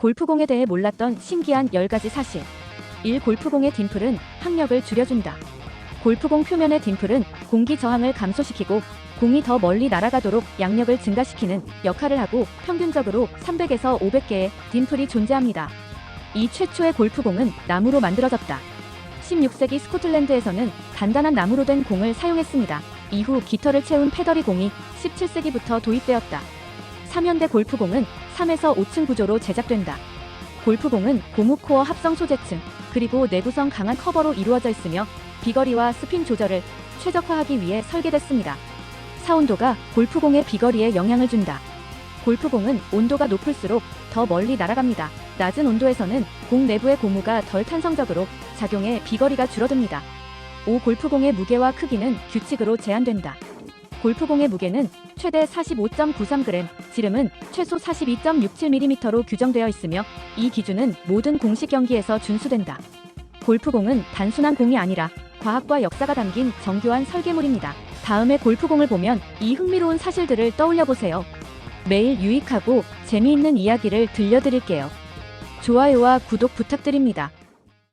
골프공에 대해 몰랐던 신기한 10가지 사실. 1. 골프공의 딤플은 항력을 줄여준다. 골프공 표면의 딤플은 공기 저항을 감소시키고 공이 더 멀리 날아가도록 양력을 증가시키는 역할을 하고 평균적으로 300에서 500개의 딤플이 존재합니다. 이 최초의 골프공은 나무로 만들어졌다. 16세기 스코틀랜드에서는 단단한 나무로 된 공을 사용했습니다. 이후 깃털을 채운 페더리 공이 17세기부터 도입되었다. 3연대 골프공은 3에서 5층 구조로 제작된다. 골프공은 고무 코어 합성 소재층, 그리고 내구성 강한 커버로 이루어져 있으며 비거리와 스핀 조절을 최적화하기 위해 설계됐습니다. 사온도가 골프공의 비거리에 영향을 준다. 골프공은 온도가 높을수록 더 멀리 날아갑니다. 낮은 온도에서는 공 내부의 고무가 덜 탄성적으로 작용해 비거리가 줄어듭니다. 5. 골프공의 무게와 크기는 규칙으로 제한된다. 골프공의 무게는 최대 45.93g, 지름은 최소 42.67mm로 규정되어 있으며 이 기준은 모든 공식 경기에서 준수된다. 골프공은 단순한 공이 아니라 과학과 역사가 담긴 정교한 설계물입니다. 다음에 골프공을 보면 이 흥미로운 사실들을 떠올려 보세요. 매일 유익하고 재미있는 이야기를 들려드릴게요. 좋아요와 구독 부탁드립니다.